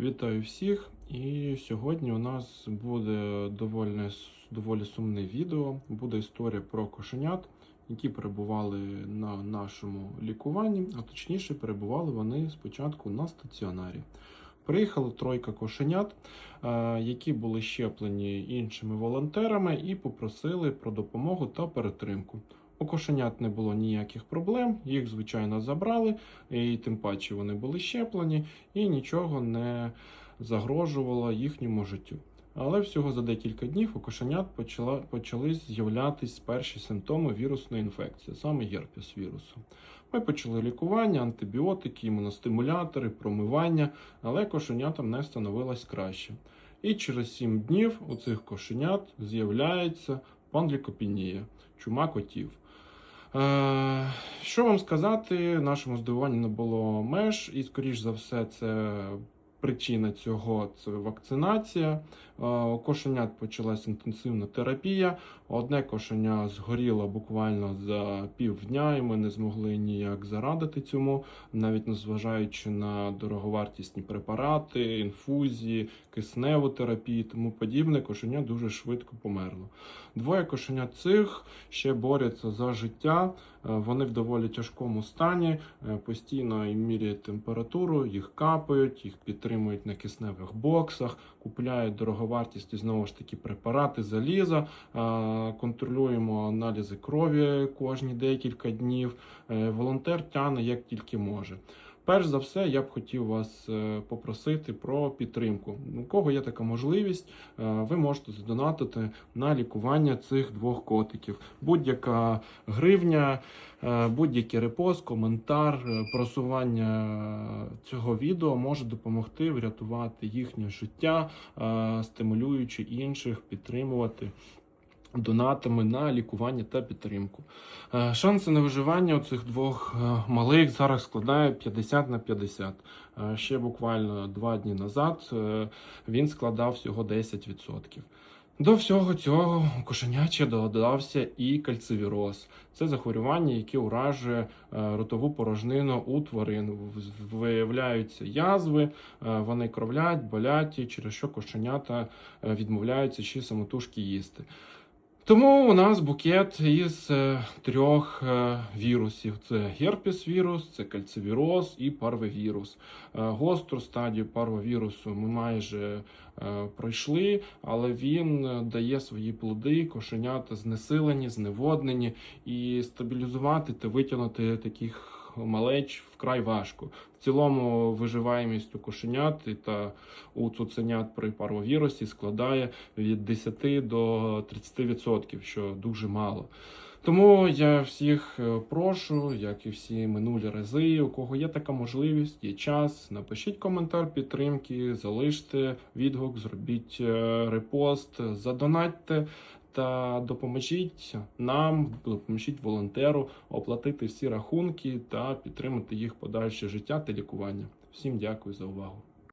Вітаю всіх! І сьогодні у нас буде доволі, доволі сумне відео. Буде історія про кошенят, які перебували на нашому лікуванні, а точніше, перебували вони спочатку на стаціонарі. Приїхала тройка кошенят, е, які були щеплені іншими волонтерами і попросили про допомогу та перетримку. У кошенят не було ніяких проблем, їх звичайно забрали, і тим паче вони були щеплені, і нічого не загрожувало їхньому життю. Але всього за декілька днів у кошенят почала, почали з'являтись перші симптоми вірусної інфекції, саме герпес вірусу. Ми почали лікування, антибіотики, імуностимулятори, промивання, але кошенятам не становилось краще. І через 7 днів у цих кошенят з'являється панлікопінія, чума котів. Е, що вам сказати, нашому здивуванню не було меж, і, скоріш за все, це причина цього це вакцинація. Е, У кошенят почалась інтенсивна терапія. Одне кошеня згоріло буквально за півдня, і ми не змогли ніяк зарадити цьому, навіть незважаючи на дороговартісні препарати, інфузії, кисневу терапію, тому подібне, кошеня дуже швидко померло. Двоє кошенят цих ще борються за життя. Е, Вони в доволі тяжкому стані, е, постійно міряють температуру, їх капають, їх підтримують на кисневих боксах, купляють дороговартісні знову ж таки препарати заліза, контролюємо аналізи крові кожні декілька днів. Е, Волонтер тягне як тільки може. Перш за все, я б хотів вас е, попросити про підтримку. У кого є така можливість, е, ви можете задонатити на лікування цих двох котиків. Будь-яка гривня, будь-який репост, коментар, просування цього відео може допомогти врятувати їхнє життя, е, стимулюючи інших підтримувати. Донатами на лікування та підтримку. Е, Шанси на виживання у цих двох е, малих зараз складає 50 на 50. Е, Ще буквально два дні назад він складав всього 10%. До всього цього у кошеняча додався і кальцивіроз. Це захворювання, яке уражує е, ротову порожнину у тварин. Виявляються язви, е, вони кровлять, болять, через що кошенята е, відмовляються чи самотужки їсти. Тому у нас букет із е, трьох е, вірусів: це герпес-вірус, це кальцивіроз і парвовірус. Е, гостру стадію парвовірусу ми майже пройшли, але він дає свої плоди, кошенята знесилені, зневоднені, і стабілізувати та витягнути таких малеч вкрай важко. В цілому виживаємість у кошенят та у цуценят при парвовірусі складає від 10 до 30%, що дуже мало. Тому я всіх е, прошу, як і всі минулі рази, у кого є така можливість, є час, напишіть коментар підтримки, залиште відгук, зробіть е, репост, задонатьте допоможіть нам, допоможіть волонтеру оплатити всі рахунки та підтримати їх подальше життя та лікування. Всім дякую за увагу.